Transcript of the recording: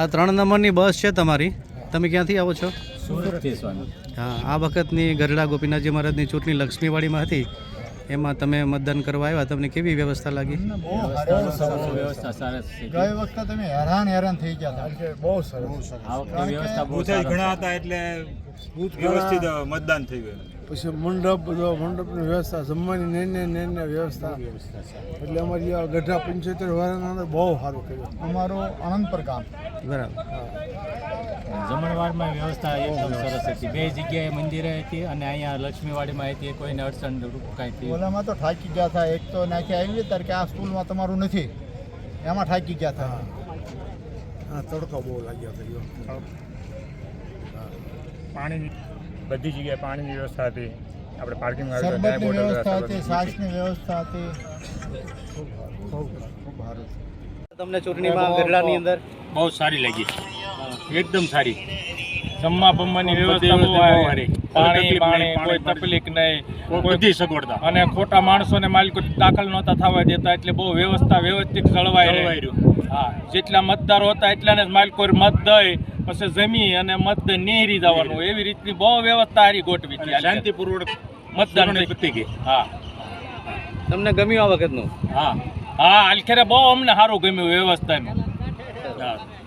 આ ત્રણ નંબરની બસ છે તમારી. તમે ક્યાંથી આવો છો? હા આ વખતની ગરડા ગોપીનાથજી મહારાજની ચૂંટણી લક્ષ્મીવાડીમાં હતી. એમાં તમે મતદાન કરવા આવ્યા. તમને કેવી વ્યવસ્થા લાગી? બહુ સરસ વ્યવસ્થા સરસ ગઈ વખતે તમે હેરાન હેરાન થઈ ગયા હતા. બહુ સરસ. વ્યવસ્થા બહુ સરસ ઘણા હતા એટલે વ્યવસ્થિત મતદાન થઈ ગયું. પછી મંડપ બધો મંડપની વ્યવસ્થા જમવાની નેને નેને વ્યવસ્થા. એટલે અમારી આ ગઢા પંચોતેર વાળાના બહુ સારું કર્યું. અમારું આનંદ પર કામ બરાબર જમણવાડમાં વ્યવસ્થા એકદમ સરસ હતી બે જગ્યાએ મંદિરે હતી અને અહીંયા લક્ષ્મીવાડીમાં હતી કોઈને અડચણ કાંઈ ઓલામાં તો થાકી ગયા હતા એક તો નાખી આવી ત્યારે કે આ સ્કૂલમાં તમારું નથી એમાં થાકી ગયા હતા હા તડકો બહુ લાગ્યો હતો પાણી બધી જગ્યાએ પાણીની વ્યવસ્થા હતી આપણે પાર્કિંગ શરબતની વ્યવસ્થા હતી છાશની વ્યવસ્થા હતી ખૂબ ખૂબ સારું તમને ચૂંટણીમાં ગઢડાની અંદર બહુ સારી લાગી. એકદમ સારી. જમવા બમવાની વ્યવસ્થા પાણી પાણી કોઈ તકલીફ નહીં. બધી સગવડતા. અને ખોટા માણસોને માલિકો દાખલ નહોતા થવા દેતા એટલે બહુ વ્યવસ્થા વ્યવસ્થિત જળવાઈ હા જેટલા મતદારો હતા એટલાને જ માલિકો મત દઈ પછી જમી અને મત નેહરી જવાનું. એવી રીતની બહુ વ્યવસ્થા હારી ગોઠવી હતી શાંતિપૂર્વક મતદાન પતી ગઈ હા. તમને ગમ્યું આ વખતનું? હા. હા આલખેરે બહુ અમને સારું ગમ્યું વ્યવસ્થાનું. હા